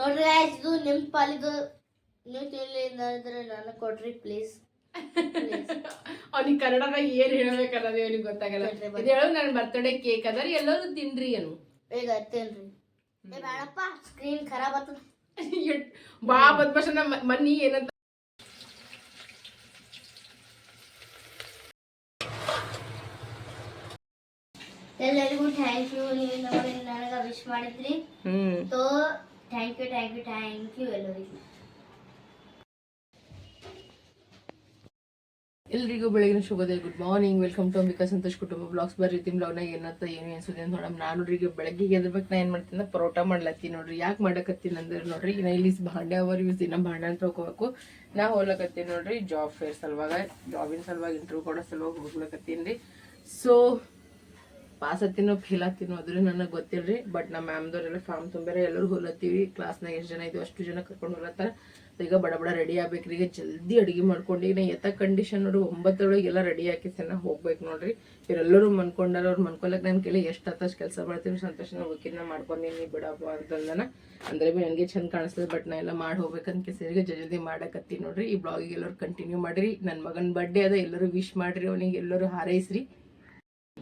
ನೋಡ್ರಿ ಆಯ್ತು ಇದು ನಿಮ್ ಪಾಲಿದು ನೀವು ತಿಳಿಲಿಲ್ಲ ಅಂದ್ರೆ ನನಗೆ ಕೊಡ್ರಿ ಪ್ಲೀಸ್ ಅವ್ನಿಗೆ ಕನ್ನಡದಾಗ ಏನ್ ಹೇಳ್ಬೇಕನ್ನೋದು ಅವ್ನಿಗೆ ಗೊತ್ತಾಗಲ್ಲ. ಇದು ಹೇಳು ನನ್ನ ಬರ್ತಡೇ ಕೇಕ್ ಅದ ರೀ ಎಲ್ಲರೂ ತಿನ್ರಿ ಏನು ಈಗ ಅತ್ತೇನ್ರಿ ಏ ಬೇಡಪ್ಪ ಸ್ಕ್ರೀನ್ ಖರಾಬ್ ಆತದ ಬಾ ಬದ್ಮಾಷನ ಮನಿ ಏನಂತ. ಎಲ್ಲರಿಗೂ ಥ್ಯಾಂಕ್ ಯು ನೀವು ನಮಗೆ ನನಗೆ ವಿಶ್ ಮಾಡಿದ್ರಿ. So thank you thank you thank you ಎಲ್ಲರಿಗೂ ಎಲ್ರಿಗೂ ಬೆಳಗಿನ ಶುಭೋದಯ. Good morning welcome to Ambika Santosh ಕುಟುಂಬ ಬ್ಲಾಗ್ಸ್ ಬರ್ರಿ ತಿಮ್ ಬ್ಲಾಗ್ನಾಗ ಏನಂತ ಏನು ಅನ್ಸುತ್ತೆ ಅಂತ ನೋಡಮ್. ನಾನು ನೋಡ್ರಿ ಬೆಳಗ್ಗೆ ಎದ್ಬೇಕು ನಾ ಏನು ಮಾಡ್ತೀನಿ ಪರೋಟ ಮಾಡ್ಲತ್ತೀನಿ ನೋಡ್ರಿ. ಯಾಕೆ ಮಾಡಕತ್ತೀನಿ ಅಂದ್ರೆ ನೋಡ್ರಿ ನಾ ಇಲ್ಲಿ ಭಾಂಡೆ ಅವರ್ ಯೂಸ್ ದಿನ ಭಾಂಡೆ ತೊಗೋಬೇಕು. ನಾ ಹೋಗ್ಲಕತ್ತೀನಿ ನೋಡ್ರಿ ಜಾಬ್ ಫೇರ್ ಸಲುವಾಗ ಜಾಬಿನ ಸಲುವಾಗಿ ಇಂಟರ್ವ್ಯೂ ಕೊಡೋ ಸಲುವಾಗಿ ಹೋಗ್ಲಕತ್ತೀನಿ ರೀ. ಸೊ ಪಾಸ್ ಹತ್ತಿನೋ ಫೇಲ್ ಆಗ್ತೀನೋ ಅದ್ರ ನನಗೆ ಗೊತ್ತಿಲ್ರಿ. ಬಟ್ ನಮ್ಮ ಮ್ಯಾಮ್ದವರೆಲ್ಲ ಫಾರ್ಮ್ ತುಂಬ್ಯಾರ, ಎಲ್ಲರೂ ಹೋಲತ್ತೀವಿ. ಕ್ಲಾಸ್ನಾಗ ಎಷ್ಟು ಜನ ಇದ್ದೀವಿ ಅಷ್ಟು ಜನ ಕರ್ಕೊಂಡು ಹೋಲತ್ತಾರ. ಈಗ ಬಡ ಬಡ ರೆಡಿ ಆಗ್ಬೇಕ್ರಿ. ಈಗ ಜಲ್ದಿ ಅಡುಗೆ ಮಾಡ್ಕೊಂಡು, ಈಗ ನಾ ಎತ್ತ ಕಂಡೀಷನ್ ನೋಡಿ ಒಂಬತ್ತರೊಳಗೆ ಎಲ್ಲ ರೆಡಿ ಹಾಕಿ ಸಣ್ಣ ಹೋಗ್ಬೇಕು ನೋಡ್ರಿ. ಇವರೆಲ್ಲರೂ ಮನ್ಕೊಂಡಾರ, ಅವ್ರು ಮನ್ಕೊಳಕ್ಕೆ ನಾನು ಕೇಳಿ ಎಷ್ಟು ಹತ್ತಷ್ಟು ಕೆಲಸ ಮಾಡ್ತೀನಿ ಸಂತೋಷನ ಹೋಗಿನ ಮಾಡ್ಕೊಂಡೀನಿ ಬಿಡಪ್ಪ ಅಂತಂದನ. ಅಂದರೆ ಬಿ ನನಗೆ ಚಂದ ಕಾಣಿಸ್ತದೆ ಬಟ್ ನಾ ಎಲ್ಲ ಮಾಡಿ ಹೋಗ್ಬೇಕಂತ ಕೇಸರಿಗೆ ಜಲ್ದಿ ಮಾಡಕತ್ತೀನಿ ನೋಡ್ರಿ. ಈ ಬ್ಲಾಗಿಗೆ ಎಲ್ಲರೂ ಕಂಟಿನ್ಯೂ ಮಾಡಿರಿ. ನನ್ನ ಮಗನ ಬರ್ಡೇ ಅದ, ಎಲ್ಲರೂ ವಿಶ್ ಮಾಡಿರಿ ಅವನಿಗೆ, ಎಲ್ಲರೂ ಹಾರೈಸ್ರಿ.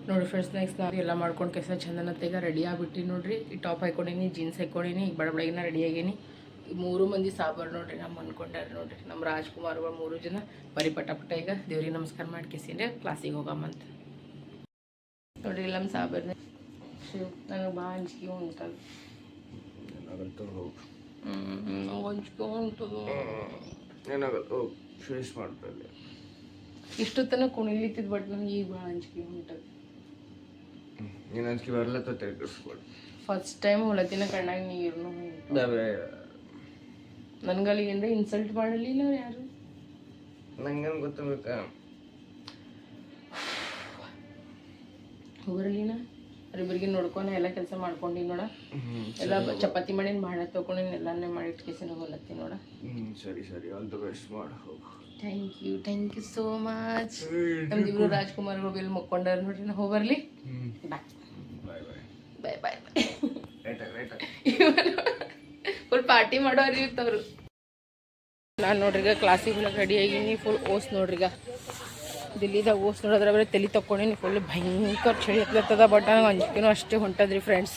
ನೋಡಿ ಫ್ರೆಂಡ್ಸ್ ನೆಕ್ಸ್ಟ್ ನಾನು ಎಲ್ಲ ಮಾಡ್ಕೊಂಡು ಕೆಸ ಚಂದನ ಈಗ ರೆಡಿ ಆಗಿಬಿಟ್ಟು ನೋಡ್ರಿ. ಈ ಟಾಪ್ ಹಾಕೊಂಡಿನಿ ಜೀನ್ಸ್ ಹಾಕೊಂಡಿನಿ ಈಗ ಬಡ ಬಡಗಿನ ರೆಡಿ ಆಗೇನಿ. ಈ ಮೂರು ಮಂದಿ ಸಾಬಾರ್ ನೋಡ್ರಿ ನಮ್ಮ ಅನ್ಕೊಂಡಾರ ನೋಡ್ರಿ. ನಮ್ಮ ರಾಜ್ಕುಮಾರ್ಗಳು ಮೂರು ಜನ ಬರೀ ಪಟ ಪಟ ಈಗ ದೇವ್ರಿಗೆ ನಮಸ್ಕಾರ ಮಾಡ್ಕೇಸಿಂದ್ರೆ ಕ್ಲಾಸಿಗೆ ಹೋಗಮ್ಮಂತ ನೋಡ್ರಿ ಇಲ್ಲ ನಮ್ಮ ಸಾಬಾರ್ನ ಶಿವ್ ನನಗೆ ಭಾಳ ಅಂಜಿಕೆ ಉಂಟದ. ಹ್ಞೂ ಅಂಜಿಕೆ ಉಂಟದು. ಏನಾಗಲ್ಲ ಹೋಗಿ. ಫೇಸ್ ಮಾಡ್ತಾರೆ ಇಷ್ಟು ತನಕ ಕುಣಿಲಿತ್ತಿದ್ ಬಟ್ ನನಗೆ ಈಗ ಭಾಳ ಅಂಜಿಕೆ ಉಂಟದು. ನೀನು ಅಂಜಿಕೆ ಬರ್ಲತ್ತ ತಿರ್ಗಿಸ್ಕೊಡು. ಫಸ್ಟ್ ಟೈಮ್ ಹೊಲತಿನ ಕಣ್ಣಾಗ ನೀರು ನನ್ಗಲ್ಲಿ ಏನ್ರ ಇನ್ಸಲ್ಟ್ ಮಾಡಲಿಲ್ಲ ಯಾರು? ನಂಗೇನು ಗೊತ್ತಾಗಬೇಕಾ ಹೋಗ್ರಲಿನ ಅವ್ರಿಬ್ರಿಗೆ ನೋಡ್ಕೊಂಡು ಎಲ್ಲ ಕೆಲಸ ಮಾಡ್ಕೊಂಡು ನೋಡ. ಎಲ್ಲ ಚಪಾತಿ ಮಾಡಿನ ಭಾಳ ತೊಗೊಂಡಿನಿ ಎಲ್ಲಾನೇ ಮಾಡಿ ಇಟ್ಕೇಸಿನ ಹೋಲತ್ತಿ ನೋಡ. ಸರಿ ಸರಿ. ಆಲ್ ದ ಬೆಸ್ಟ್ ಮಾಡಿ ಹೋಗು. Thank you thank you so much ನಮ್ದಿಬ್ರು Rajkumar ಹೋಗಿ ಮುಕ್ಕೊಂಡಾರ ನೋಡ್ರಿ ನಾ ಹೋಗ್ಬರ್ಲಿ. ಬಾಯ್ ಬಾಯ್ ಬಾಯ್ ಫುಲ್ ಪಾರ್ಟಿ ಮಾಡೋರಿ ಇರ್ತವ್ರು. ನಾನು ನೋಡ್ರಿಗ ಈಗ ಕ್ಲಾಸಿಗೆ ರೆಡಿ ಆಗೀನಿ ಫುಲ್ ಓಸ್ ನೋಡ್ರಿಗ ಈಗ. ದಿಲ್ಲಿದಾಗ ಓಸ್ ನೋಡಿದ್ರೆ ಬರೀ ತಲೆ ತಕ್ಕೊಂಡಿನಿ ಫುಲ್ ಭಯಂಕರ ಚಳಿ ಹತ್ತಿರ್ತದ ಬಟ್ ನನಗೆ ಅಂಜಿಕೆನೂ ಅಷ್ಟೇ ಹೊಂಟದ್ರಿ ಫ್ರೆಂಡ್ಸ್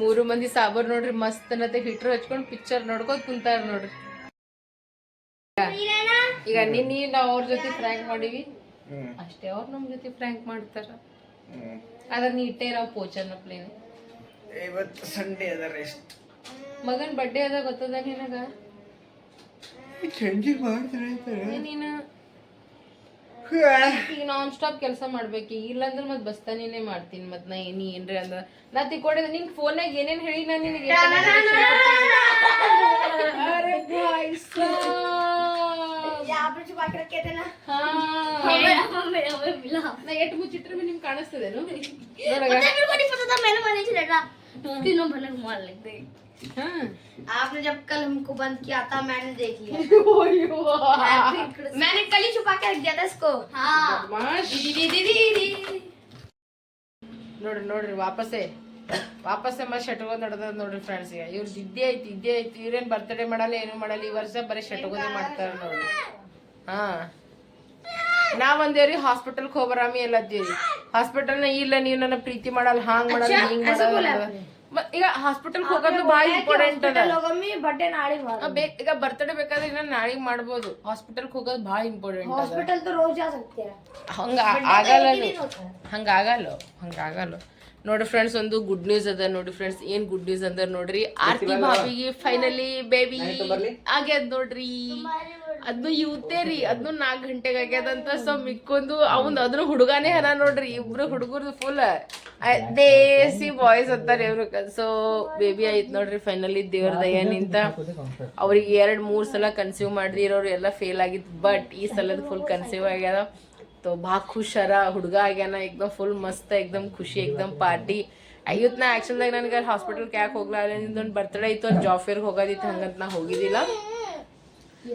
ಮೂರು ಮಂದಿ ಸಾಬರ್ ನೋಡ್ರಿ ಮಸ್ತ್ ಅನ್ನತ್ತೆ. ಹಿಟ್ರು ಹಚ್ಕೊಂಡು ಪಿಕ್ಚರ್ ನೋಡ್ಕೊತ ಕುಂತಾರ ನೋಡ್ರಿ. ಈಗ ನಿನ್ನೆ ನಾವು ಅವ್ರ ಜೊತೆ ಫ್ರ್ಯಾಂಕ್ ಮಾಡೀವಿ. ಅಷ್ಟೇ ಅವ್ರು ನಮ್ಮ ಜೊತೆ ಫ್ರ್ಯಾಂಕ್ ಮಾಡ್ತಾರ. ಅದ್ರ ನೀ ಇರೋ ಪೋಚನ್ನ ಪ್ಲೇನ್ ಇವತ್ತು ಸಂಡೇ ಅದ ರೆಸ್ಟ್ ಮಗನ್ ಬರ್ಡೇ ಅದ ಗೊತ್ತದ ನಿನಗ? ಚಂಡಿ ಮಾಡ್ತಾರೆ ನೀನು? ಈಗ ನಾನ್ ಸ್ಟಾಪ್ ಕೆಲಸ ಮಾಡ್ಬೇಕು ಇಲ್ಲಾಂದ್ರೆ ಮತ್ ಬಸ್ತಾನೇನೆ ಮಾಡ್ತೀನಿ ಮತ್ ನಾ ನೀ ಏನ್ರಿ ಅಂದ್ರ ನಾ ತಿಕ್ಕೊಂಡಿದ್ದೆ ನಿನ್ ಫೋನ್ಯಾಗ ಏನೇನ್ ಹೇಳಿ ನಾ ನಿನಗೆ ಎಟ್ ಮುಚ್ಚಿಟ್ರೆ ನಿಮ್ಗೆ ಕಾಣಿಸ್ತದೇನು तीनों भले घुमा लेते ಹಾ आपने जब कल हमको बंद किया था मैंने देख लिया मैंने कल ही छुपा के रख दिया था इसको हाँ ಬದ್ಮಾಶ್. दीदी दीदी दीदी ನೋಡ್ರಿ ನೋಡ್ರಿ ವಾಪಸ್ಸೇ ವಾಪಸ್ಸೇ ಮತ್ತೆ ಶಟ್ಗೋದ್ ನಡೆದ ನೋಡ್ರಿ ಫ್ರೆಂಡ್ಸ್ ಈಗ ಇವ್ರ ಇದ್ದೇ ಐತಿ ಇದ್ದೇ ಐತಿ ಇವ್ರೇನ್ ಬರ್ತಡೇ ಮಾಡಲ್ಲ ಏನು ಮಾಡಲ್ಲ ಈ ವರ್ಷ ಬರೀ ಶಟ್ಗೋದೇ ಮಾಡ್ತಾರ ನೋಡ್ರಿ ಹಾ ನಾವ್ ಅಂದೇವ್ರಿ ಹಾಸ್ಪಿಟಲ್ ಹೋಗ್ಬರಾಮಿ ಎಲ್ಲತ್ತೀವಿ ಹಾಸ್ಪಿಟಲ್ ನ ಇಲ್ಲ ನೀವ್ ನನ್ನ ಪ್ರೀತಿ ಮಾಡಲ್ಲ ಹಾಂಗ್ ಮಾಡಲ್ಲ ಹಿಂಗ್ ಮಾಡಲ್ಲ ಮತ್ತ್ ಈಗ ಹಾಸ್ಪಿಟಲ್ ಹೋಗೋದು ಬಹಳ ಇಂಪಾರ್ಟೆಂಟ್ ಅದ ಹೋಗಮ್ಮಿ ಬಟ್ಟೆ ನಾಳೆ ಬೇಕ ಈಗ ಬರ್ತಡೇ ಬೇಕಾದ್ರೆ ಇನ್ನ ನಾಳೆಗೆ ಮಾಡ್ಬೋದು. ಹಾಸ್ಪಿಟಲ್ ಹೋಗೋದು ಬಹಳ ಇಂಪಾರ್ಟೆಂಟ್ ಹಾಸ್ಪಿಟಲ್ ರೋಜ್ ಹಂಗ ಆಗಲ್ಲ ಹಂಗ ಆಗಲ್ಲ ಹಂಗ ಆಗಲ್ಲ. ನೋಡ್ರಿ ಫ್ರೆಂಡ್ಸ್ ಒಂದು ಗುಡ್ ನ್ಯೂಸ್ ಅದ. ನೋಡಿ ಫ್ರೆಂಡ್ಸ್ ಏನ್ ಗುಡ್ ನ್ಯೂಸ್ ಅಂದ್ರ ನೋಡ್ರಿ. ಆರ್ತಿ ಭಾಬಿಗೆ ಫೈನಲಿ ಬೇಬಿ ಆಗ್ಯದ ನೋಡ್ರಿ. ಅದ್ನು ಇವತ್ತೇ ರೀ ಅದ್ನು ನಾಲ್ಕು ಗಂಟೆಗೆ ಆಗ್ಯದಂತ ಸೊ ಮಿಕ್ಕೊಂದು ಅವನ್ ಅದ್ರ ಹುಡುಗಾನೇ ಹರ ನೋಡ್ರಿ. ಇಬ್ರು ಹುಡುಗರ್ದು ಫುಲ್ ದೇಸಿ ಬಾಯ್ಸ್ ಅಂತಾರೆ ಇವ್ರು. ಸೊ ಬೇಬಿ ಆಯ್ತು ನೋಡ್ರಿ ಫೈನಲಿ ದೇವ್ರ ದಯ ನಿಂತ. ಅವ್ರಿಗೆ ಎರಡ್ ಮೂರ್ ಸಲ ಕನ್ಸೀವ್ ಇರೋರು ಎಲ್ಲ ಫೇಲ್ ಆಗಿತ್ತು. ಬಟ್ ಈ ಸಲದ ಫುಲ್ ಕನ್ಸೀವ್ ಆಗ್ಯದ. तो भा खुश हरा ಹುಡುಗ ಆಗ್ಯಾನ एकदम ಫುಲ್ ಮಸ್ತ್ एकदम ಖುಷಿ एकदम ಪಾರ್ಟಿ ಐವತ್ ನಾ ಆಕ್ಚುಲ್ದಾಗ ನನಗೆ ಹಾಸ್ಪಿಟಲ್ಗೆ ಯಾಕೆ ಹೋಗ್ಲಾರ ನಿಂದೊಂದು ಬರ್ತಡೇ ಇತ್ತು ಒಂದು ಜಾಬ್ ಫೇರ್ಗೆ ಹೋಗೋದಿತ್ತು ಹಂಗಂತ ನಾ ಹೋಗಿದ್ದಿಲ್ಲ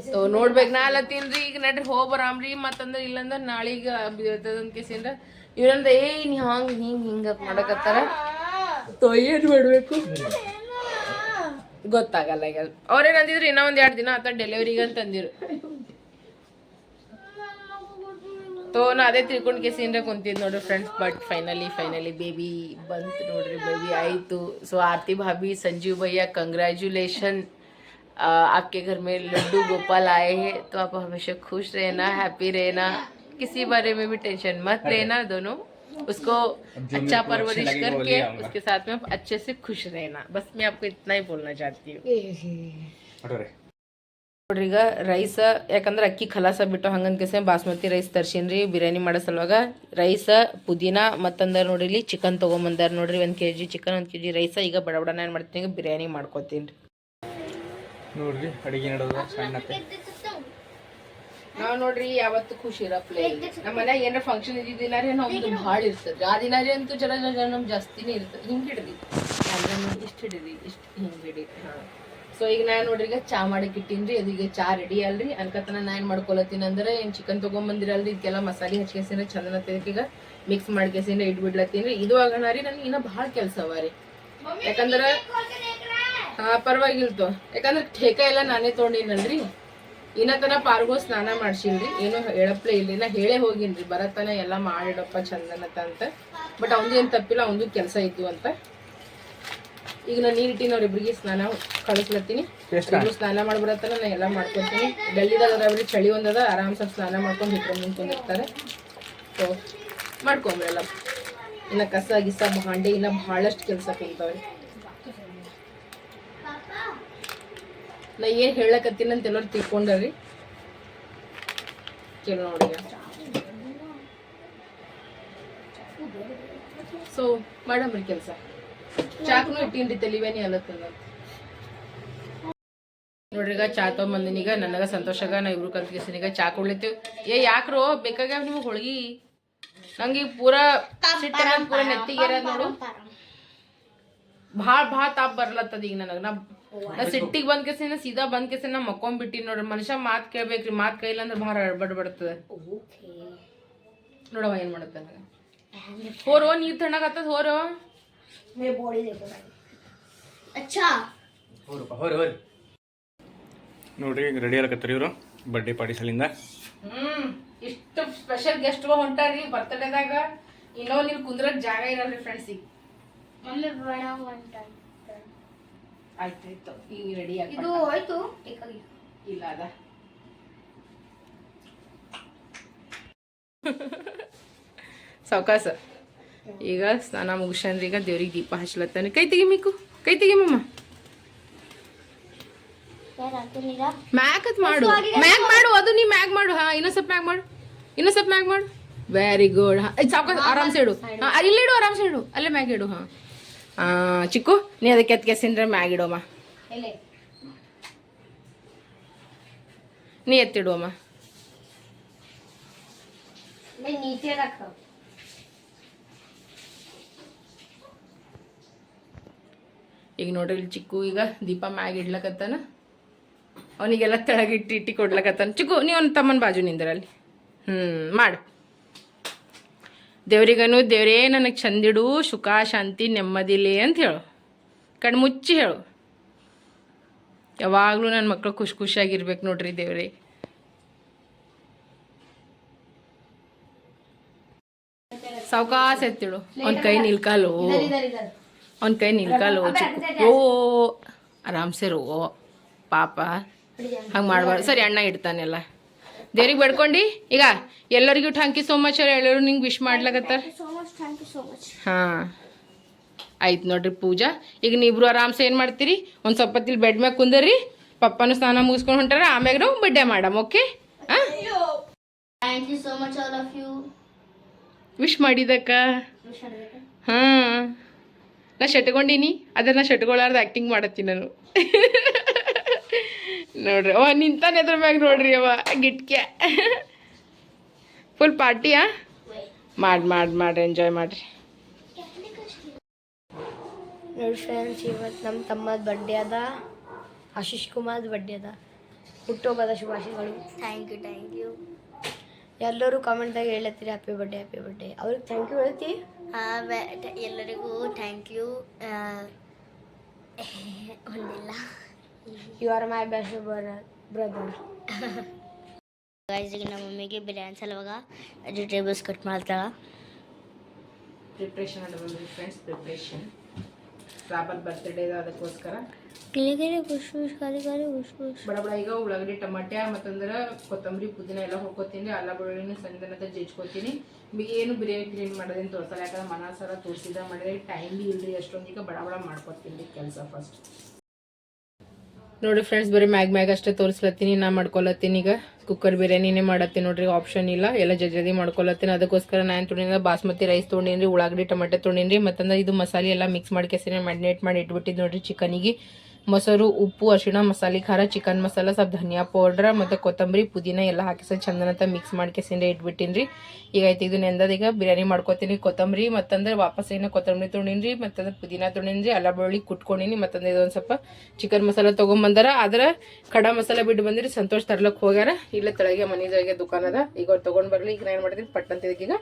ಸೊ ನೋಡ್ಬೇಕು ನಾ ಅಲ್ಲತ್ತೀನ್ರಿ ಈಗ ನಡ್ರಿ ಹೋಗಿ ಬರಾಮ್ರಿ ಮತ್ತಂದ್ರೆ ಇಲ್ಲಂದ್ರೆ ನಾಳೆಗೆ ಬೀಳ್ತದಂತ ಕೇಸಿಂದ ಇವ್ರಂದ ಏ ನೀ ಹಂಗ್ ಹಿಂಗ್ ಹಿಂಗ ಮಾಡಕತ್ತಾರ ತೋ ಏನ್ ಮಾಡ್ಬೇಕು ಗೊತ್ತಾಗಲ್ಲ ಈಗ ಅವ್ರೇನ್ ಅಂದಿದ್ರು ಇನ್ನೂ ಒಂದ್ ಎರಡ್ ದಿನ ಆತ ಡೆಲಿವರಿಗೆ ಅಂತ ಅಂದಿರು ತೋ ನಾ ಅದೇ ತಿಳ್ಕೊಂಡ್ ಕೇಸಿಂದ ಕುಂತಿದ್ ನೋಡ್ರಿ friends but finally finally baby ಬಂತು ನೋಡ್ರಿ ಬೇಬಿ ಆಯ್ತು ಸೊ आरती भाभी संजीव भैया कंग्रेचुलेशन आपके घर में लड्डू गोपाल आए हैं तो आप हमेशा खुश रहना हैप्पी रहना किसी बारे में भी टेंशन मत लेना दोनों उसको अच्छा परवरिश करके उसके साथ में अच्छे से खुश रहना बस मैं आपको इतना ही बोलना चाहती हूँ ನೋಡ್ರಿ ಈಗ ರೈಸ ಯಾಕಂದ್ರೆ ಅಕ್ಕಿ ಖಲಾಸ ಬಿಟ್ಟು ಹಂಗಂತ ಕೆಸ ಬಾಸ್ಮತಿ ರೈಸ್ ತರ್ಸೀನಿ ಬಿರಿಯಾನಿ ಮಾಡೋ ಸಲುವಾಗ ರೈಸ ಪುದೀನ ಮತ್ತಂದ್ರೆ ನೋಡ್ರಿ ಇಲ್ಲಿ ಚಿಕನ್ ತೊಗೊಂಬಂದಾರ ನೋಡ್ರಿ ಒಂದು ಕೆ ಜಿ ಚಿಕನ್ ಒಂದು ಕೆ ಜಿ ರೈಸ. ಈಗ ಬಡ ಬಡನ ಏನು ಮಾಡ್ತೀನಿ ಬಿರಿಯಾನಿ ಮಾಡ್ಕೊತೀನಿ ರೀ. ನೋಡ್ರಿ ಅಡಿಗೆ ನಡೆದ ಸಣ್ಣತೆ ನಾವು ನೋಡ್ರಿ ಯಾವತ್ತು ಖುಷಿ ಇರಪ್ಲೇ ನಮ್ಮ ಮನ್ಯಾಗ ಏನಾರ ಫಂಕ್ಷನ್ ಇದ್ದಿದ್ದಿನ ರೀ ನಮ್ದು ಭಾಳ ಇರ್ತದೆ ಆ ದಿನ ರೀ ಅಂತೂ ಜನ ಜನ ನಮ್ ಜಾಸ್ತಿನೇ ಇರ್ತದೆ. ಹಿಂಗೆ ಹಿಡ್ರಿ. ಇಷ್ಟು ಹಿಡಿರಿ ಇಷ್ಟು ಹಿಂಗೆ ಹಿಡಿ ಹಾಂ. ಸೊ ಈಗ ನಾನು ನೋಡ್ರಿ ಈಗ ಚಾ ಮಾಡಕ್ಕೆ ಇಟ್ಟೀನ್ರಿ ಅದೀಗ ಚಾ ರೆಡಿ ಅಲ್ರಿ. ಅನ್ಕತನ ನಾ ಏನು ಮಾಡ್ಕೊಳತ್ತೀನಿ ಅಂದ್ರೆ ಏನು ಚಿಕನ್ ತೊಗೊಂಬಂದಿರಲ್ರಿ ಇದಕ್ಕೆಲ್ಲ ಮಸಾಲೆ ಹಚ್ಕೇಸಿನ ಚಂದನ ತೆಗೀಗ ಮಿಕ್ಸ್ ಮಾಡ್ಕೇಸಿನ ಇಟ್ಬಿಡ್ಲತ್ತೀನಿ ಇದು ಆಗೋಣ ರೀ ನನಗೆ ಇನ್ನೂ ಭಾಳ ಕೆಲಸ ಅವ ರೀ. ಯಾಕಂದ್ರೆ ಹಾ ಪರವಾಗಿಲ್ತು ಯಾಕಂದ್ರೆ ಠೇಕ ಎಲ್ಲ ನಾನೇ ತೊಗೊಂಡಿನಲ್ರಿ. ಇನ್ನತನ ಪಾರ್ಗೋ ಸ್ನಾನ ಮಾಡ್ಸಿಲ್ರಿ ಏನು ಹೇಳಪ್ಲೇ ಇಲ್ಲ. ನಾ ಹೇಳೇ ಹೋಗಿನ್ರಿ ಬರತನ ಎಲ್ಲ ಮಾಡಿಡಪ್ಪ ಚಂದನತ ಅಂತ ಬಟ್ ಅವಂದು ಏನು ತಪ್ಪಿಲ್ಲ ಅವಂದು ಕೆಲಸ ಇದ್ದು ಅಂತ. ಈಗ ನಾನು ನೀರು ಇಟ್ಟಿನ ಅವ್ರಿಬ್ರಿಗೆ ಸ್ನಾನ ಕಳಿಸ್ಲತ್ತೀನಿ. ಇಬ್ರು ಸ್ನಾನ ಮಾಡ್ಬಿಡತ್ತ ನಾನು ನಾ ಎಲ್ಲ ಮಾಡ್ಕೊತೀನಿ. ಡೆಲ್ಲಿದಾಗ ಅವ್ರಿಗೆ ಚಳಿ ಒಂದದ ಆರಾಮ್ಸ ಸ್ನಾನ ಮಾಡ್ಕೊಂಡು ಹಿಟ್ರ ಮುಂದ್ಕೊಂಡಿರ್ತಾರೆ ಸೊ ಮಾಡ್ಕೊಂಬ್ರಿ ಎಲ್ಲ. ಇನ್ನ ಕಸ ಗಿಸ ಭಾಂಡೆ ಇನ್ನ ಬಹಳಷ್ಟು ಕೆಲಸ ಕುಂತವ್ರಿ. ನಾ ಏನ್ ಹೇಳಕತ್ತೀನಿ ಅಂತ ಎಲ್ಲರೂ ತಿಳ್ಕೊಂಡ್ರಿ. ಕೇಳಿ ನೋಡಿ ಸೊ ಮಾಡಮ್ರಿ ಕೆಲಸ. ಚಾಕ್ನು ಇಟ್ಟೀನ್ರಿ ತಲಿವೇನಿ ಅಲ್ಲತ್ತದ ನೋಡ್ರಿ ಈಗ ಚಾ ತೊಗೊಂಬಂದಿನಿ. ಈಗ ನನಗ ಸಂತೋಷಗ ನಾ ಇಬ್ರು ಕಲ್ತ್ಕೇಸಿನ ಈಗ ಚಾ ಕುಡ್ಲಿತ್ತೀವಿ ಏ ಯಾಕ್ರೋ? ಬೇಕಾಗ್ಯಾವ ನಿಮ್ಗೆ ಹೋಳ್ಗಿ? ನಂಗೆ ಪೂರಾ ಸಿಟ್ಟು ಅನ್ನೋದ್ ಪೂರಾ ನೆತ್ತಿಗೆ ನೋಡು. ಭಾಳ ಭಾಳ ತಾಪ್ ಬರ್ಲತ್ತದ ಈಗ ನನಗೆ. ನಾ ನಾ ಸಿಟ್ಟಿಗೆ ಬಂದ್ ಕೆಸಿನ ಸೀದಾ ಬಂದ್ ಕೆಸಿನ ನಾ ಮಕ್ಕೊಂಡ್ಬಿಟ್ಟಿನಿ ನೋಡ್ರಿ. ಮನುಷ್ಯ ಮಾತ್ ಕೇಳ್ಬೇಕ್ರಿ. ಮಾತ್ ಕೈಲ್ಲ ಅಂದ್ರೆ ಭಾಳ ಅಡ್ಬಡ್ ಬರ್ತದೆ ನೋಡವ ಏನ್ ಮಾಡತ್ತ ಹೋರೋ ನೀರ್ ತಣ್ಣಗತ್ತದ ಹೋರೋ मेरे बॉडी देखो अच्छा ಹೋರಪ್ಪ ಹೋರಿ ಹೋರಿ ನೋಡ್ರಿ ಈಗ ರೆಡಿ ಆಗಕತ್ತಾರೆ ಇವರು ಬರ್ಡೇ ಪಾರ್ಟಿ ಸಲಿಂದ ಹ್ಮ್ ಇಷ್ಟು ಸ್ಪೆಷಲ್ ಗೆಸ್ಟ್ಗಳು ಹೊಂಟಾರಿ ಬರ್ತಡೇದಾಗ ಇನ್ನೋ ನೀವು ಕುಂದ್ರಕ್ ಜಾಗ ಇರಲ್ರಿ ಫ್ರೆಂಡ್ಸ್ ಈಗ मम्मी बड़ा वन ಆಯ್ತಾಯ್ತು ಈಗ ರೆಡಿ ಇದು ಹೋಯ್ತು ಬೇಕಾಗಿ ಇಲ್ಲ ಅದ ಸಾವಕಾಸ ಈಗ ಸ್ನಾನ ಮುಗಿಸ್ರಿ ಈಗ ದೇವ್ರಿಗೆ ದೀಪ ಹಚ್ಲತ್ತಾನೆ ಕೈ ತೆಗಿ ಮಿಕ್ಕು ಕೈ ತೆಗಿಮಮ್ಮ ಯಾರು ಮ್ಯಾಕ್ ಮಾಡು ಮ್ಯಾಗ್ ಮಾಡು ಅದು ನೀ ಮ್ಯಾಗ್ ಮಾಡು ಹಾ ಇನ್ನೊಂದ್ ಸ್ವಲ್ಪ ಮ್ಯಾಗ್ ಮಾಡು ಇನ್ನೊಂದ್ ಸ್ವಲ್ಪ ಮ್ಯಾಗ್ ಮಾಡು. ವೆರಿ ಗುಡ್ ಆರಾಮ್ಸೆ ಇಡು. ಹಾ ಇಲ್ಲಿ ಇಡು ಆರಾಮ್ಸೆ ಇಡು ಅಲ್ಲೇ ಮ್ಯಾಗ್ ಇಡು ಹಾ. ಆ ಚಿಕ್ಕು ನೀ ಅದಕ್ಕೆ ಎತ್ಕೆಸಿಂದ್ರೆ ಮ್ಯಾಗ್ ಇಡೋಮ್ಮ ನೀ ಎತ್ತಿಡುವಮ್ಮ मैं ಈಗ ನೋಡ್ರಿ ಇಲ್ಲಿ ಚಿಕ್ಕು ಈಗ ದೀಪ ಮ್ಯಾಗ ಇಡ್ಲಕತ್ತಾನ. ಅವನಿಗೆಲ್ಲ ತೆಳಗಿಟ್ಟು ಇಟ್ಟಿ ಕೊಡ್ಲಕತ್ತಾನ. ಚಿಕ್ಕು, ನೀವು ಅವ್ನ ತಮ್ಮನ ಬಾಜು ನಿಂದ್ರಲ್ಲಿ ಹ್ಮ್, ಮಾಡು. ದೇವ್ರಿಗನು ದೇವರೇ ನನಗೆ ಚಂದಿಡು, ಸುಖ, ಶಾಂತಿ, ನೆಮ್ಮದಿಲಿ ಅಂತ ಹೇಳು. ಕಣ್ಮುಚ್ಚಿ ಹೇಳು. ಯಾವಾಗಲೂ ನನ್ನ ಮಕ್ಕಳು ಖುಷಿ ಖುಷಿಯಾಗಿರ್ಬೇಕು ನೋಡ್ರಿ ದೇವ್ರಿ. ಸಾವಕಾಸ ಎತ್ತಿಡು. ಒಂದು ಕೈ ನಿಲ್ಕಾಲು ಅವ್ನ ಕೈ ನಿಲ್ಕಾಲು ಚಿಕ್ಕ. ಓ ಆರಾಮ್ಸೆ ರೋ ಪಾಪ. ಹಂಗೆ ಮಾಡಬಾರ್ದು. ಸರಿ ಅಣ್ಣ ಇಡ್ತಾನೆಲ್ಲ. ದೇವ್ರಿಗೆ ಬೇಡ್ಕೊಂಡು. ಈಗ ಎಲ್ಲರಿಗೂ ಥ್ಯಾಂಕ್ ಯು ಸೋ ಮಚ್ ಎಲ್ಲರೂ ನಿಂಗೆ ವಿಶ್ ಮಾಡ್ಲಾಗತ್ತಾರ ಹಾಂ. ಆಯ್ತು ನೋಡ್ರಿ ಪೂಜಾ. ಈಗ ನೀವಿಬ್ರು ಆರಾಮ್ಸೆ ಏನು ಮಾಡ್ತೀರಿ? ಒಂದು ಸ್ವಲ್ಪ ಇಲ್ಲಿ ಬೆಡ್ ಮ್ಯಾಗ ಕುಂದರಿ ಪಪ್ಪನೂ ಸ್ನಾನ ಮುಗಿಸ್ಕೊಂಡು ಹೊಂಟಾರ ಆಮ್ಯಾಗ ನಾವು ಬಡ್ಡೆ ಮಾಡಮ್ ಓಕೆ ಹಾಂ? Thank you so much all of you wish ಮಾಡಿದಕ್ಕ ಹಾಂ. ನಾ ಶಟ್ಕೊಂಡಿನಿ ಅದ್ರ ನಾ ಶಟ್ಕೊಳ್ಳಾರ್ದು ಆ್ಯಕ್ಟಿಂಗ್ ಮಾಡತ್ತೀನಿ ನಾನು. ನೋಡ್ರಿ ಅವ ನಿಂತಾನೆ ಅದ್ರ ಮ್ಯಾಗ ನೋಡ್ರಿ ಅವ ಗಿಟ್ಕ್ಯಾ. ಫುಲ್ ಪಾರ್ಟಿಯಾ ಮಾಡಿ ಮಾಡಿ ಮಾಡ್ರಿ ಎಂಜಾಯ್ ಮಾಡಿರಿ. ನೋಡಿ ಫ್ರೆಂಡ್ಸ್ ಇವತ್ತು ನಮ್ಮ ತಮ್ಮದ ಬರ್ಡೇ ಅದ. ಆಶೀಶ್ ಕುಮಾರ್ದ ಬರ್ಡೇ ಅದ. ಹುಟ್ಟುಹಬ್ಬದ ಶುಭಾಶಯಗಳು. ಥ್ಯಾಂಕ್ ಯು ಥ್ಯಾಂಕ್ ಯು ಎಲ್ಲರೂ ಕಾಮೆಂಟ್ದಾಗ ಹೇಳತ್ತೀರಿ ಹ್ಯಾಪಿ ಬರ್ಡೇ ಹ್ಯಾಪಿ ಬರ್ಡೇ ಅವ್ರಿಗೆ ಥ್ಯಾಂಕ್ ಯು ಹೇಳ್ತಿ? ಎಲ್ಲರಿಗೂ ಥ್ಯಾಂಕ್ ಯು ಒಂದಿಲ್ಲ. You are my best brother guys ಈಗ ನಮ್ಮ ಮಮ್ಮಿಗೆ ಬಿರಿಯಾನಿ ಸಲುವಾಗ ವೆಜಿಟೇಬಲ್ಸ್ ಕಟ್ ಮಾಡ್ತಾಳ. ಪ್ರಿಪ್ರೇಷನ್ ಫ್ರೆಂಡ್ಸ್ ಪ್ರಿಪ್ರೇಷನ್ ರಾಬರ್ ಬರ್ತ್ಡೇ ಅದಕ್ಕೋಸ್ಕರ? ಕಿಲಿಗಿರಿ ಖುಷ್ ಖುಷ್ ಖಾಲಿ ಖಾಲಿ ಖುಷ್ ಖುಷ್ ಬಡ ಬಡ ಈಗ ಉಳ್ಳಾಗಡ್ಡಿ ಟಮಾಟೆ ಮತ್ತಂದ್ರೆ ಕೊತ್ತಂಬರಿ ಪುದೀನ ಎಲ್ಲ ಹೋಗ್ಕೋತೀನಿ ಅಲ್ಲ ಬೆಳ್ಳುಳ್ಳಿನ ಸಣ್ಣದ ಜಜ್ಕೋತೀನಿ. ಬಿ- ಏನು ಬಿರಿಯಾನಿ ಕ್ಲೀನ್ ಮಾಡೋದೇನು ತೋರ್ಸಲ್ಲ. ಯಾಕಂದ್ರೆ ಮನ ಸರ ತೋರಿಸಿದ ಮಾಡಿದ್ರೆ ಟೈಮ್ ಬಿ ಇಲ್ರಿ. ಅಷ್ಟೊಂದು ಈಗ ಬಡ ಬಡ ಮಾಡ್ಕೊತೀನಿ ಕೆಲಸ ಫಸ್ಟ್ ನೋಡಿ ಫ್ರೆಂಡ್ಸ್ ಬರೀ ಮ್ಯಾಗ್ ಮ್ಯಾಗ್ ಅಷ್ಟೇ ತೋರಿಸ್ಲತ್ತೀನಿ, ನಾ ಮಾಡ್ಕೊಳತ್ತೀನಿ. ಈಗ ಕುಕ್ಕರ್ ಬಿರಿಯಾನಿನೇ ಮಾಡತ್ತೀನಿ ನೋಡ್ರಿ ಆಪ್ಷನ್ ಇಲ್ಲ. ಎಲ್ಲ ಜಲ್ದಿ ಮಾಡ್ಕೊಲತ್ತೀನಿ ಅದಕ್ಕೋಸ್ಕರ ನಾನು ತೊಗೊಂಡಿನ ಬಾಸ್ಮತಿ ರೈಸ್ ತೊಗೊಂಡಿನಿ ಉಳ್ಳಾಗಡ್ಡಿ, ಟೊಮೆಟೊ ತೊಗೊಂಡಿನಿ ಮತ್ತಂದ್ರೆ ಇದು ಮಸಾಲೆ ಎಲ್ಲ ಮಿಕ್ಸ್ ಮಾಡ್ಕೇಸಿನಿ ಮ್ಯಾರಿನೇಟ್ ಮಾಡಿ ಇಟ್ಬಿಟ್ಟಿದ್ದು ನೋಡ್ರಿ ಚಿಕನಿಗೆ. ಮೊಸರು, ಉಪ್ಪು, ಅರಿಶಿಣ, ಮಸಾಲೆ, ಖಾರ, ಚಿಕನ್ ಮಸಾಲ, ಸ್ವಲ್ಪ ಧನಿಯಾ ಪೌಡ್ರ್ ಮತ್ತು ಕೊತ್ತಂಬರಿ, ಪುದೀನ ಎಲ್ಲ ಹಾಕಿಸಿ ಚಂದನಂತ ಮಿಕ್ಸ್ ಮಾಡ್ಕೇಸಿಂದ ಇಟ್ಬಿಟ್ಟಿನಿ ಈಗ ಆಯ್ತು, ಇದು ನೆಂದದ, ಈಗ ಬಿರಿಯಾನಿ ಮಾಡ್ಕೊತೀನಿ. ಕೊತ್ತಂಬರಿ ಮತ್ತಂದ್ರೆ ವಾಪಸ್ ಏನು ಕೊತ್ತಂಬರಿ ತೊಗೊಂಡಿನಿ ಮತ್ತಂದ್ರೆ ಪುದೀನ ತೊಗೊಂಡಿನಿ ಅಲ್ಲ ಬೆಳ್ಳುಳ್ಳಿ ಕುಟ್ಕೊಂಡಿನಿ, ಮತ್ತಂದ್ರೆ ಇದೊಂದು ಸ್ವಲ್ಪ ಚಿಕನ್ ಮಸಾಲ ತೊಗೊಂಬಂದಾರ. ಆದ್ರೆ ಕಡ ಮಸಾಲ ಬಿಟ್ಟು ಬಂದಿರಿ, ಸಂತೋಷ್ ತರ್ಲಕ್ಕೆ ಹೋಗ್ಯಾರ. ಇಲ್ಲ ತೆಳಗೆ ಮನೆದಾಗೆ ದುಕಾನ್ ಅದ. ಈಗ ಅವ್ರು ತೊಗೊಂಡು ಬರಲಿ, ಈಗ ನಾನು ಏನು ಮಾಡ್ತೀನಿ ಪಟ್ಟಂತ ಇದಕ್ಕೆ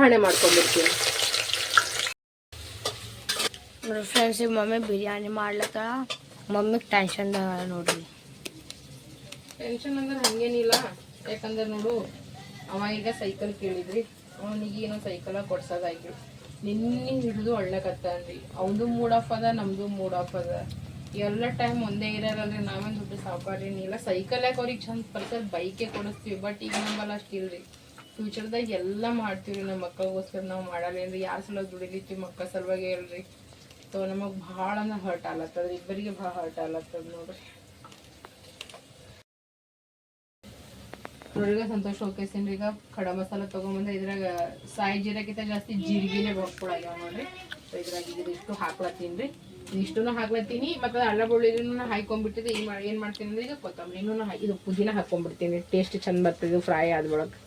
ಹಣೆ ಮಾಡ್ಕೊಂಡ್ಬಿಡ್ತೀನಿ ನೋಡಿ ಫ್ರೆಂಡ್ಸ್ ಮಮ್ಮಿ ಬಿರಿಯಾನಿ ಮಾಡ್ಲತ್ತ? ಮಮ್ಮಿಗೆ ಟೆನ್ಷನ್ ನೋಡ್ರಿ. ಟೆನ್ಷನ್ ಅಂದ್ರೆ ಹಂಗೇನಿಲ್ಲ. ಯಾಕಂದ್ರೆ ನೋಡು, ಅವ ಈಗ ಸೈಕಲ್ ಕೇಳಿದ್ರಿ. ಅವನಿಗೆ ಏನೋ ಸೈಕಲ ಕೊಡ್ಸೋದಾಗಿ ನಿನ್ನೆ ಹಿಡಿದು ಒಳ್ಳೆಕತ್ತಾನ್ರಿ ಅವನದು ಮೂಡ್ ಆಫ್ ಅದ, ನಮ್ದು ಮೂಡ್ ಆಫ್ ಅದ. ಎಲ್ಲ ಟೈಮ್ ಒಂದೇ ಇರೋರಲ್ರಿ ನಾವೇನು ದುಡ್ಡು ಇಲ್ಲ. ಸೈಕಲ್ ಯಾಕೆ ಅವ್ರಿಗೆ ಚಂದ ಪರ್ಸಲ್ ಬೈಕೇ ಕೊಡಿಸ್ತೀವಿ. ಬಟ್ ಈಗ ನಮ್ಮಲ್ಲ ರೀ ಫ್ಯೂಚರ್ದಾಗ ಎಲ್ಲ ಮಾಡ್ತೀವಿ ನಮ್ಮ ಮಕ್ಕಳಿಗೋಸ್ಕರ. ನಾವು ಮಾಡಲ್ಲೇನ್ರಿ ಯಾರ ಸಲ ದುಡಿಲಿತ್ತೀವಿ? ಮಕ್ಕಳ ಸಲುವಾಗಿ ಹೇಳ್ರಿ ಸೊ ನಮಗೆ ಭಾಳ ಅಂದ್ರೆ ಹರ್ಟ್ ಆಲತ್ತದ ಇಬ್ಬರಿಗೆ ಭಾಳ ಹರ್ಟ್ ಆಲತ್ತದ ನೋಡ್ರಿ. ನೋಡ್ರಿ ಸಂತೋಷ ಹೋಗ್ಕೇಸಿನ್ರಿ ಈಗ ಖಡ ಮಸಾಲ ತೊಗೊಂಬಂದ ಇದ್ರಾಗ ಸಾಯಿ ಜೀರಕ್ಕಿಂತ ಜಾಸ್ತಿ ಜೀರಿಗೆನೆ ಬರ್ಕೊಳಗ್ಯಾವ ನೋಡ್ರಿ. ಇದ್ರಾಗ ಇಷ್ಟು ಹಾಕ್ಲತ್ತೀನಿ ಇಷ್ಟನ್ನು ಹಾಕ್ಲತ್ತೀನಿ, ಮತ್ತೆ ಅಲ್ಲ ಬೆಳ್ಳುಳ್ಳಿನೂ ಹಾಕೊಂಡ್ಬಿಟ್ಟಿದೆ ಏನ್ ಮಾಡಿ ಏನ್ ಮಾಡ್ತೀನಿ ಅಂದ್ರೆ ಈಗ ಕೊತ್ತಂಬರಿನೂ ಇದು ಪುದೀನ ಹಾಕೊಂಡ್ಬಿಡ್ತೀನಿ ಟೇಸ್ಟ್ ಚಂದ ಬರ್ತದೆ ಫ್ರೈ ಆದ್ರೊಳಗೆ.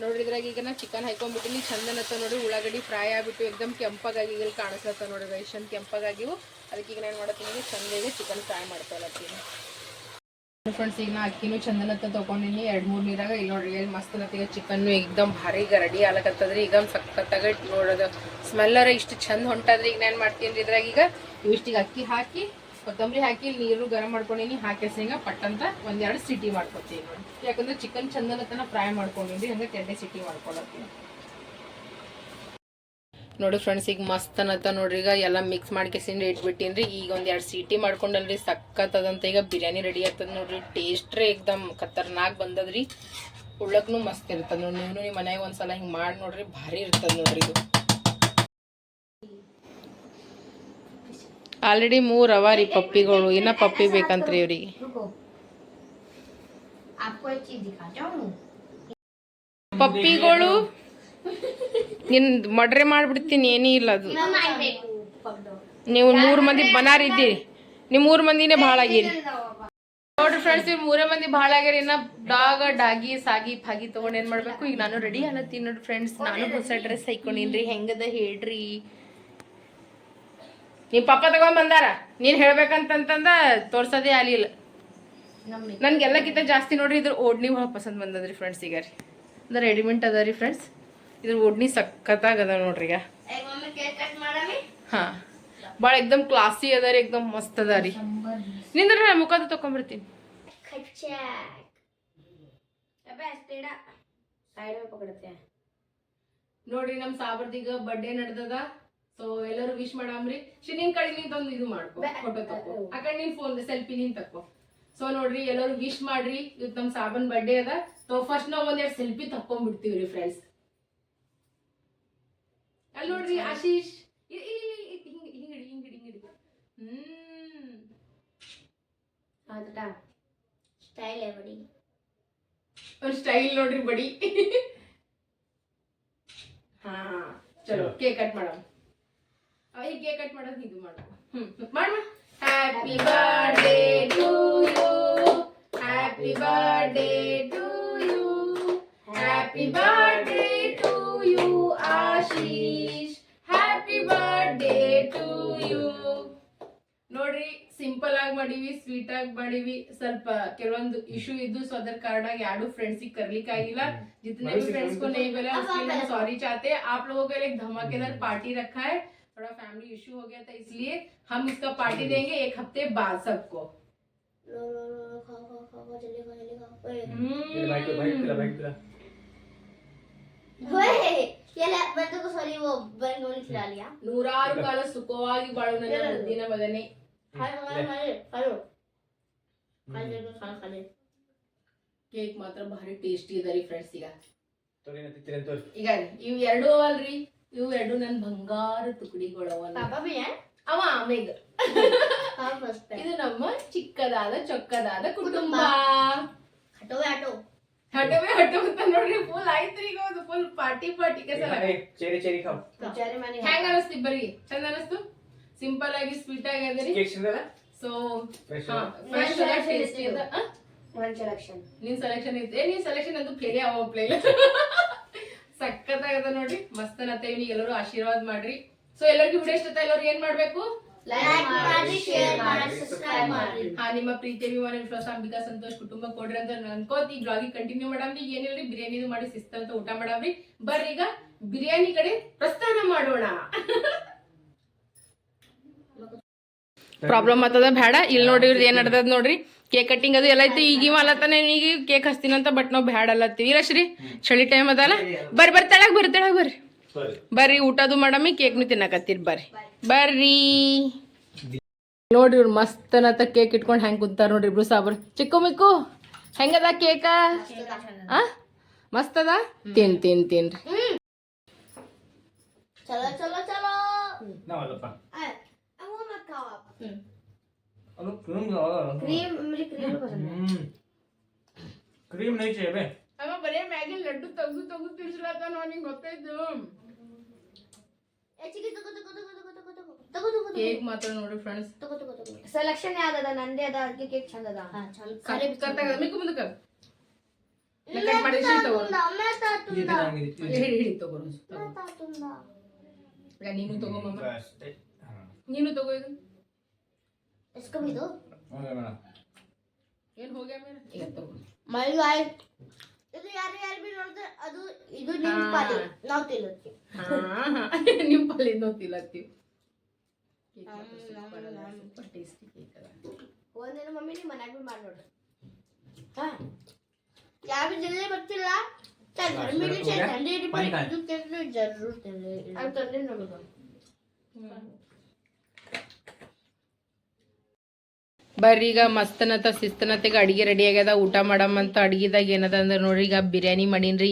ನೋಡ್ರಿ ಇದ್ರಾಗ ಈಗ ನಾ ಚಿಕನ್ ಹಾಕೊಂಡ್ಬಿಟ್ಟಿನಿ ಚಂದನತ್ತ ನೋಡಿ ಉಳ್ಳಾಗಡ್ಡಿ ಫ್ರೈ ಆಗಿಬಿಟ್ಟು ಎಕ್ದಮ್ ಕೆಂಪಗಾಗಿ ಇಲ್ಲಿ ಕಾಣಿಸ್ಲತ್ತ ನೋಡಿ ರೈಸ್ ಚಂದ ಕೆಂಪಗಾಗಿವು. ಅದಕ್ಕೆ ಈಗ ನಾನು ಮಾಡತ್ತೀನಿ ಚಂದಾಗಿ ಚಿಕನ್ ಫ್ರೈ ಮಾಡ್ಕೊಳತ್ತೀನಿ ಫ್ರೆಂಡ್ಸ್ ಈಗ ನಾ ಅಕ್ಕಿನೂ ಚಂದನತ್ತ ತೊಗೊಂಡಿನಿ. ಎರಡು ಮೂರು ನೀರಾಗ. ಇಲ್ಲಿ ನೋಡ್ರಿ, ಏನು ಮಸ್ತ್ ಈಗ ಚಿಕನ್ನು ಎಕ್ದಮ್ ಭಾರಿ ರೆಡಿ ಆಗ್ಲಕತ್ತದ್ರಿ ಈಗ ಸಖತ್ತಾಗ ನೋಡೋದು. ಸ್ಮೆಲ್ಲರ ಇಷ್ಟು ಚಂದ ಹೊಂಟದ್ರಿ. ಈಗ ನಾನು ಮಾಡ್ತೀನಿ ಇದ್ರಾಗ ಈಗ. ಇಷ್ಟಿಗೆ ಅಕ್ಕಿ ಹಾಕಿ ಕೊತ್ತಂಬರಿ ಹಾಕಿ ನೀರು ಗರಂ ಮಾಡ್ಕೊಂಡಿನಿ ಹಾಕಿ ಪಟ್ಟಂತ ಒಂದೆರಡು ಸಿಟಿ ಮಾಡ್ಕೊತೀನಿ ನೋಡಿ. ಯಾಕಂದ್ರೆ ಚಿಕನ್ ಚಂದನತನ ಫ್ರೈ ಮಾಡ್ಕೊಂಡಿನಿ ಹಂಗೆ ತೆಂಡೆ ಸಿಟಿ ಮಾಡ್ಕೊಳತ್ತೀನಿ. ನೋಡಿ ಫ್ರೆಂಡ್ಸ್ ಈಗ ಮಸ್ತ್ ಅನ್ನತ್ತ ನೋಡ್ರಿ, ಈಗ ಎಲ್ಲ ಮಿಕ್ಸ್ ಮಾಡ್ಕೇಸಿಂದ ಇಟ್ಬಿಟ್ಟಿನ್ರಿ, ಈಗ ಒಂದು ಎರಡು ಸೀಟಿ ಮಾಡ್ಕೊಂಡಲ್ರಿ ಸಕ್ಕತ್ತದಂತ ಈಗ ಬಿರಿಯಾನಿ ರೆಡಿ ಆಗ್ತದ ನೋಡ್ರಿ ಟೇಸ್ಟ್ರೇ ಏಕ್ದಮ್ ಖತರ್ನಾಕ್ ಬಂದದ್ರಿ. ಉಳ್ಳಕ್ನು ಮಸ್ತ್ ಇರ್ತದೆ ನೋಡಿ ನೀವು ನಿಮ್ಮ ಮನ್ಯಾಗ ಒಂದ್ಸಲ ಹಿಂಗೆ ಮಾಡಿ ನೋಡ್ರಿ, ಭಾರಿ ಇರ್ತದೆ ನೋಡ್ರಿ ಇದು. ಆಲ್ರೆಡಿ ಮೂರು ಅವ ರೀ ಪಪ್ಪಿಗಳು, ಇನ್ನ ಪಪ್ಪಿ ಬೇಕಂತ್ರಿ ಇವ್ರಿಗೆ. ಪಪ್ಪಿಗಳು, ನಿನ್ ಮಡ್ರೆ ಮಾಡ್ಬಿಡ್ತೀನಿ, ಏನೀ ಇಲ್ಲ ಅದು. ನೀವು ಮೂರು ಮಂದಿ ಬನಾರಿದ್ದೀರಿ ನಿಮ್ಮ ಮೂರು ಮಂದಿನೇ ಭಾಳ ಆಗಿರಿ. ನೋಡ್ರಿ ಫ್ರೆಂಡ್ಸ್ ಇವ್ ಮೂರೇ ಮಂದಿ ಭಾಳ ಆಗ್ಯಾರ ಇನ್ನ ಡಾಗ, ಡಾಗಿ, ಸಾಗಿ, ಫಾಗಿ ತಗೊಂಡ್ ಏನ್ ಮಾಡ್ಬೇಕು? ಈಗ ನಾನು ರೆಡಿ ಅನ್ನತ್ತೀನಿ ನೋಡ್ರಿ ಫ್ರೆಂಡ್ಸ್ ನಾನು ಹೊಸ ಡ್ರೆಸ್ ಹಾಕೊಂಡಿನ್ರಿ. ಹೆಂಗದ ಹೇಳ್ರಿ? ನಿಮ್ ಪಪ್ಪ ತಗೊಂಬಂದಾರ ನೀನು ಹೇಳ್ಬೇಕಂತಂತಂದ ತೋರ್ಸೋದೇ ಆಗಲಿಲ್ಲ. ನನಗೆಲ್ಲಕ್ಕಿಂತ ಜಾಸ್ತಿ ನೋಡ್ರಿ ಇದ್ರ ಓಡ್ನಿ ಭಾಳ ಪಸಂದ್ ಬಂದದ್ರಿ ಫ್ರೆಂಡ್ಸ್ ಈಗ ರೀ. ಅಂದ್ರೆ ರೆಡಿಮೆಂಟ್ ಅದ ರೀ ಫ್ರೆಂಡ್ಸ್ ಇದ್ರ ಓಡ್ನಿ ಸಖತ್ತಾಗದ ನೋಡ್ರಿ ಈಗ. ಹಾಂ. ಭಾಳ ಎಕ್ದಮ್ ಕ್ಲಾಸಿ ಅದ ರೀ ಎಕ್ದಮ್ ಮಸ್ತ್ ಅದ ರೀ. ನಿಂದ್ರೆ ಮುಖದ ತಗೊಂಬರ್ತೀನಿ ನೋಡ್ರಿ ನಮ್ಮ ಸಾಬರ್ದಿಗ ಬರ್ಡೇ ನಡ್ದದ. ಸೊ ಎಲ್ಲರೂ ವಿಶ್ ಮಾಡಾಮ್ರಿ ಶಿ ನಿನ್ ಕಡೆ ನಿಂತೊಂದು ಇದು ಮಾಡ್ಕೊ ಫೋಟೋ ತಕೋ. ಆ ಕಡೆ ನಿನ್ ಫೋನ್ ಸೆಲ್ಫಿ ನಿನ್ ತಕ್ಕೋ ಸೊ ನೋಡ್ರಿ ಎಲ್ಲರೂ ವಿಶ್ ಮಾಡ್ರಿ ಇವತ್ತು ನಮ್ ಸಾಬನ್ ಬರ್ಡೇ ಅದ. ಸೊ ಫಸ್ಟ್ ನಾವ್ ಒಂದೆರಡು ಸೆಲ್ಫಿ ತಕ್ಕೊಂಡ್ಬಿಡ್ತೀವ್ರಿ ಫ್ರೆಂಡ್ಸ್ ಅಲ್ಲಿ ನೋಡ್ರಿ ಆಶೀಶ್. ಇ- ಹಿಂಗಿಡಿ ಹಿಂಗಿಡಿ ಹಿಂಗಡಿ ಹ್ಮ್. ಸ್ಟೈಲ್ ಎವಡಿ ಅವ್ರ ಸ್ಟೈಲ್ ನೋಡ್ರಿ ಬಡಿ. ಹಾ ಚಲೋ ಕೇಕ್ ಕಟ್ ಮಾಡೋಣ ಅವ ಈ ಕೇಕ್ ಕಟ್ ಮಾಡೋದು ಇದು ಮಾಡ ಹ್ಮ್ ಮಾಡ happy birthday to you happy birthday to you happy birthday to you Ashish happy birthday to you ನೋಡ್ರಿ ಸಿಂಪಲ್ ಆಗಿ ಮಾಡೀವಿ ಸ್ವೀಟ್ ಆಗಿ ಮಾಡೀವಿ ಸ್ವಲ್ಪ ಕೆಲವೊಂದು ಇಶ್ಯೂ ಇದ್ದು ಸೊ ಅದರ ಕಾರಣ ಯಾರು फ्रेंड्स करलिक ಆಗಿಲ್ಲ जितने भी फ्रेंड्स को नहीं मिला उसके लिए सॉरी चाहते हैं आप लोगों के लिए एक धमाकेदार पार्टी रखा है थोड़ा फैमिली इश्यू हो गया था इसलिए हम उसका पार्टी देंगे एक हफ़्ते बाद सबको। नूरारू कल सुखवा ಕೇಕ್ ಮಾತ್ರ ಭಾರಿ ಟೇಸ್ಟಿ ಅದ ರೀ ಫ್ರೆಂಡ್ಸ್ ಈಗ ಇವ್ ಎರಡು ಅಲ್ರಿ ಇವೆರಡು ಎರಡು ನನ್ನ ಬಂಗಾರ ತುಕಡಿಗಳವ ಅವ ಆಮೇಗ. ಇದು ನಮ್ಮ ಚಿಕ್ಕದಾದ ಚೊಕ್ಕದಾದ ಕುಟುಂಬ. ಹಟೋವೆ ಹಟೋ. ಹಟೋವೆ ಹಟೋ ಅಂತ ನೋಡ್ರಿ ಫುಲ್ ಆಯ್ತು ಈಗ ಒಂದು ಫುಲ್ ಪಾರ್ಟಿ ಪಾರ್ಟಿ ಚೇರಿ ಚೆರಿ ಚೆರಿ ಹೆಂಗ ಅನಸ್ತು ಇಬ್ಬರಿಗೆ? ಚಂದ ಅನಸ್ತು? ಸಿಂಪಲ್ ಆಗಿ ಸ್ವೀಟ್ ಆಗಿ ಅಂದ್ರೆ. ಸೋ ಫ್ರೆಶ್ ಟೇಸ್ಟಿ ನಿನ್ ಸೆಲೆಕ್ಷನ್ ಇತ್ತು. ಏ ಸೆಲೆಕ್ಷನ್ ಅಂತೂ ಫೇರಿ ಅವ ಪ್ಲೇ ಆಗದ ನೋಡ್ರಿ. ಮಸ್ತ್ ಅನ್ನತ್ತೆ ಎಲ್ಲರೂ ಆಶೀರ್ವಾದ ಮಾಡ್ರಿ. ಸೊ ಎಲ್ಲರಿಗೂ ವಿಡಿಯೋ ಇಷ್ಟ ಎಲ್ಲರೂ ಏನ್ ಮಾಡ್ಬೇಕು? ಹಾ ನಿಮ್ಮ ಪ್ರೀತಿ ಅಭಿಮಾನ ವಿಶ್ವಾಸ ಅಂಬಿಕಾ ಸಂತೋಷ್ ಕುಟುಂಬ ಕೊಡ್ರಿ ಅಂತ ಅನ್ಕೋತಿ. ಈ ಬ್ಲಾಗಿ ಕಂಟಿನ್ಯೂ ಮಾಡಿ ಏನಿಲ್ರಿ ಬಿರಿಯಾನಿ ಮಾಡಿ ಶಿಸ್ತ ಅಂತ ಊಟ ಮಾಡಾವ್ರಿ ಬರ್ರಿ ಈಗ ಬಿರಿಯಾನಿ ಕಡೆ ಪ್ರಸ್ಥಾನ ಮಾಡೋಣ. ಪ್ರಾಬ್ಲಮ್ ಆತದ? ಬೇಡ. ಇಲ್ಲಿ ನೋಡ್ರಿ ಇವ್ರದ್ದು ಏನ್ ನಡ್ದದ ನೋಡ್ರಿ. ಕೇಕ್ ಕಟ್ಟಿಂಗ್ ಅದು ಎಲ್ಲ ಐತಿ ಈಗ ಇವ ಅಲ್ಲತ್ತಾನೆ ಈಗ ಕೇಕ್ ಹಚ್ತೀನಂತ ಬಟ್ ನಾವು ಬ್ಯಾಡ ಅಲ್ಲತ್ತೀವಿ ಇಲ್ಲ ಶ್ರೀ ಚಳಿ ಟೈಮ್ ಅದಲ್ಲ? ಬರ್ರಿ ಬರ್ರಿ ತಳಗ್ ಬರ್ರಿ ತಳಗ್ ಬರ್ರಿ. ಬರ್ರಿ ಊಟದು ಮಾಡಮ್ಮಿ ಕೇಕ್ನು ತಿನ್ನಕತ್ತೀರಿ ಬರ್ರಿ. ಬರ್ರಿ. ನೋಡ್ರಿ ಇವ್ರು ಮಸ್ತ್ ಅನ್ನತ್ತ ಕೇಕ್ ಇಟ್ಕೊಂಡು ಹೆಂಗೆ ಕುಂತಾರ ನೋಡ್ರಿ ಇಬ್ರು ಸಾಬ್ರು. ಚಿಕ್ಕು ಮಿಕ್ಕು ಹೆಂಗದ ಕೇಕ? ಆ? ಮಸ್ತ್ ಅದ ತಿನ್ ತಿನ್ ತಿನ್ರಿ. ಚಲೋ ಚಲೋ ಚಲೋ. ನಾವಲ್ಲಪ್ಪ I want my cup. ಅದು ಕ್ರೀಮ್ क्रीम मुझे क्रीम पसंद है ಕ್ರೀಮ್ ನೈ चाहिए बे ಅವ ಬರೇ ಮ್ಯಾಗಿನ ಲಡ್ಡು ತೆಗ್ದು ತೆಗ್ದು ತಿರ್ಸ್ಲತ್ತಾನ ಅವನಿಗೆ ಗೊತ್ತಾಯ್ತು ए चिकी तको तको तको तको तको तको तको तको ಕೇಕ್ ಮಾತ್ರ ನೋಡ್ರಿ ಫ್ರೆಂಡ್ಸ್ तको तको तको सिलेक्शन याद आता ನಂದೇ ಅದ ಅದಕ್ಕೆ ಕೇಕ್ ಚಂದ ಅದ हां चल ಕರೆಕ್ಟಾಗ ಮಿಕ್ಕು ಮುಂದಕ್ಕ ಕಟ್ ಮಾಡಿ ಇಷ್ಟು ತಗೋ मैं तातुंदा ಹಿಡಿ ಹಿಡಿ ತಗೋ मैं तातुंदा ಈಗ ನೀನು ತಗೋ ಮಮ್ಮ ಅಷ್ಟೇ ನೀನು ತಗೋ ಇದು ಎಸ್ಕೊಂಡಿದ್ದು ಏನು ಹೋಗ್ಯಾ ಮೇಡಮ್ ಈಗ ತಗೋ. ಇದು ಯಾರು ಯಾರು ಬಿ ನೋಡಿದ್ರೆ ಅದು ಇದು ನಿಮ್ಮ ಪಾಲಿ. ನಾವು ತಿನ್ನುತ್ತೀವಿ. ನಿಮ್ಮ ಪಾಲಿ ನಾವು ತಿನ್ನುತ್ತೀವಿ. ಸೂಪರ್ ಕೇಕ್ ಒಂದಿನ ಮಮ್ಮಿ ನಿಮ್ಮ ಮನ್ಯಾಗ ಬಿ ಮಾಡಿ ನೋಡ್ರಿ ಹಾಂ. ಯಾವ ಜಿಲ್ಲೆ ಬರ್ತಿಲ್ಲ? ಚಂದ್ರಮಿಲಿ ಚಂದ್ರಮಿಲಿ ಇದು ಕೇಕ್ ಜರೂರ್ ತಿನ್ನಿ ಬರ್ರಿ ಈಗ ಮಸ್ತನತ ಶಿಸ್ತನತೆಗೆ ಅಡಿಗೆ ರೆಡಿ ಆಗ್ಯದ. ಊಟ ಮಾಡಮ್ಮಂತ ಅಡಿಗೆದಾಗ ಏನದ ಅಂದ್ರೆ ನೋಡ್ರಿ ಈಗ ಬಿರಿಯಾನಿ ಮಾಡೀನ್ರಿ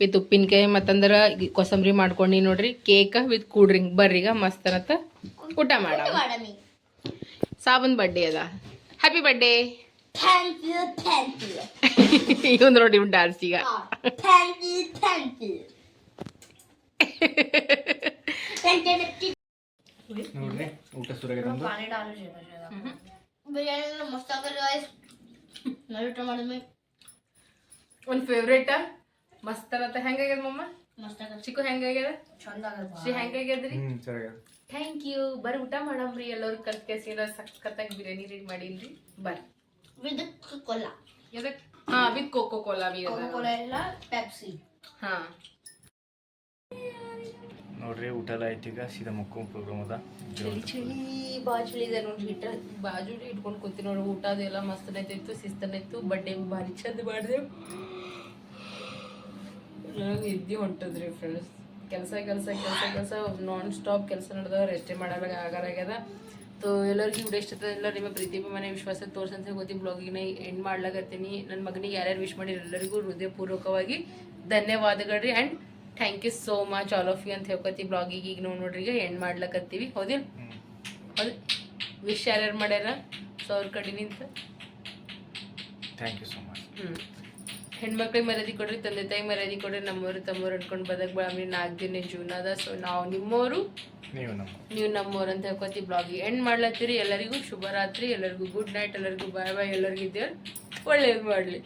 ವಿತ್ ಉಪ್ಪಿನಕಾಯಿ ಮತ್ತಂದ್ರೆ ಈ ಕೊಸಂಬರಿ ಮಾಡ್ಕೊಂಡಿ ನೋಡ್ರಿ. ಕೇಕ್ ವಿತ್ ಕೂಲ್ ಡ್ರಿಂಕ್ ಬರ್ರಿ ಈಗ ಮಸ್ತನತ ಊಟ ಮಾಡ ಮಾಡಮಿ. ಸಾಬನ್ ಬರ್ಡೇ ಅದ. ಹ್ಯಾಪಿ ಬರ್ಡೇ ಇವಂದ್ ನೋಡಿ ಡಾನ್ಸ್ ಈಗ. Thank you thank you thank you ನೋಡ್ರಿ ಊಟ ಬಿರಿಯಾನಿ ಮಸ್ತ್ ಆಗಲ್ಲ ಗಾಯ್ಸ್ ಮಾಡಮಿ ಒಂದ್ ಫೇವ್ರೇಟ್ ಮಸ್ತನತ ಹೆಂಗಾಗ್ಯದ ಮಮ್ಮ ಮಸ್ತ್ ಆಗಲ್ಲ ಚಿಕ್ಕು ಹೆಂಗಾಗ್ಯದ? ಚಂದ ಆಗಲ್ಲ ಶ್ರೀ ಹೆಂಗಾಗ್ಯದ್ರಿ? ಹ್ಮ್ ಥ್ಯಾಂಕ್ ಯು ಬರ್ರಿ ಊಟ ಮಾಡಮ್ರಿ. ಎಲ್ಲರೂ ಕಲ್ತ್ ಕೇಸಿರ ಸಖತ್ತಾಗಿ ಬಿರಿಯಾನಿ ರೆಡಿ ಮಾಡೀನ್ರಿ. ಬರ್ರಿ. ವಿದ್ ಕೊಲ್ಲ ಇದಕ್ಕೆ ಹಾಂ with coca cola B cola ಎಲ್ಲ ಪೆಪ್ಸಿ ಹಾ. ನೋಡ್ರಿ ಊಟ ಎಲ್ಲ ಆಯ್ತು ಈಗ. ಸೀದಾ ಮಕ್ಕೋ ಪ್ರೋಗ್ರಾಮ್ ಅದ. ಚಳಿ ಚಳಿ ಬಾಜುಳಿ ಇದೆ ನೋಡ್ರಿ ಹಿಟ್ಟ ಬಾಜು ಇಟ್ಕೊಂಡು ಕೂತಿ ನೋಡ್ರಿ ಊಟ ಅದೆಲ್ಲ ಮಸ್ತನೈತಿತ್ತು ಶಿಸ್ತನೈತು ಬಡ್ಡೆ ಭಾರಿ ಚಂದ ಮಾಡಿದೆ. ನನಗೆ ಇದ್ದಿ ಹೊಂಟದ್ರಿ ಫ್ರೆಂಡ್ಸ್ ಕೆಲಸ ಕೆಲಸ ಕೆಲಸ ಕೆಲಸ ನಾನ್ ಸ್ಟಾಪ್ ಕೆಲಸ ನಡೆದ ರೆಸ್ಟೇ ಮಾಡಲ್ಲ ಆಗ್ಯದ. ತೋ ಎಲ್ಲರಿಗೂ ವಿಡಿಯೋ ಇಷ್ಟ ಎಲ್ಲ ನಿಮ್ಮ ಪ್ರೀತಿ ಮನೆ ವಿಶ್ವಾಸ ತೋರ್ಸಂತ ಗೊತ್ತಿ ಬ್ಲಾಗಿನ ಎಂಡ್ ಮಾಡ್ಲಾಗತ್ತೀನಿ ನನ್ನ ಮಗನಿಗೆ ಯಾರ್ಯಾರು ವಿಶ್ ಮಾಡಿರಿ ಎಲ್ಲರಿಗೂ ಹೃದಯಪೂರ್ವಕವಾಗಿ ಧನ್ಯವಾದಗಳು ರೀ. And thank you so much all of you ಅಂತ ಹೇಳ್ಕೊತಿ ಬ್ಲಾಗಿಗೆ ಈಗ ನೋಡಿ ನೋಡ್ರಿ ಈಗ ಎಂಡ್ ಮಾಡ್ಲಕತ್ತೀವಿ. ಹೌದಿಲ್ಲ ಹೌದು? ವಿಶ್ ಯಾರ್ಯಾರು ಮಾಡ್ಯಾರ? ಸೊ ಅವ್ರ ಕಡೆ ನಿಂತು. ಥ್ಯಾಂಕ್ ಯು ಸೋ ಮಚ್ ಹ್ಞೂ ಹೆಣ್ಮಕ್ಳಿಗೆ ಮರ್ಯಾದೆ ಕೊಡ್ರಿ ತಂದೆ ತಾಯಿ ಮರ್ಯಾದಿ ಕೊಡ್ರಿ ನಮ್ಮವರು ತಮ್ಮವ್ರು ಅನ್ಕೊಂಡು ಬದಕ್ ಬಾಳ್ರಿ ನಾಲ್ಕು ದಿನ ಜೀವನ ಅದ ಸೊ ನಾವು ನಿಮ್ಮವರು ನೀವು ನಮ್ಮ ನೀವು ನಮ್ಮವ್ರು ಅಂತ ಹೇಳ್ಕೊತಿ ಬ್ಲಾಗಿ ಎಂಡ್ ಮಾಡ್ಲತ್ತೀರಿ. ಎಲ್ಲರಿಗೂ ಶುಭರಾತ್ರಿ ಎಲ್ಲರಿಗೂ ಗುಡ್ ನೈಟ್ ಎಲ್ಲರಿಗೂ ಬಾಯ್ ಬಾಯ್ ಎಲ್ಲರಿಗೂ ಇದ್ದೇವೆ ಒಳ್ಳೇದು ಮಾಡಲಿ.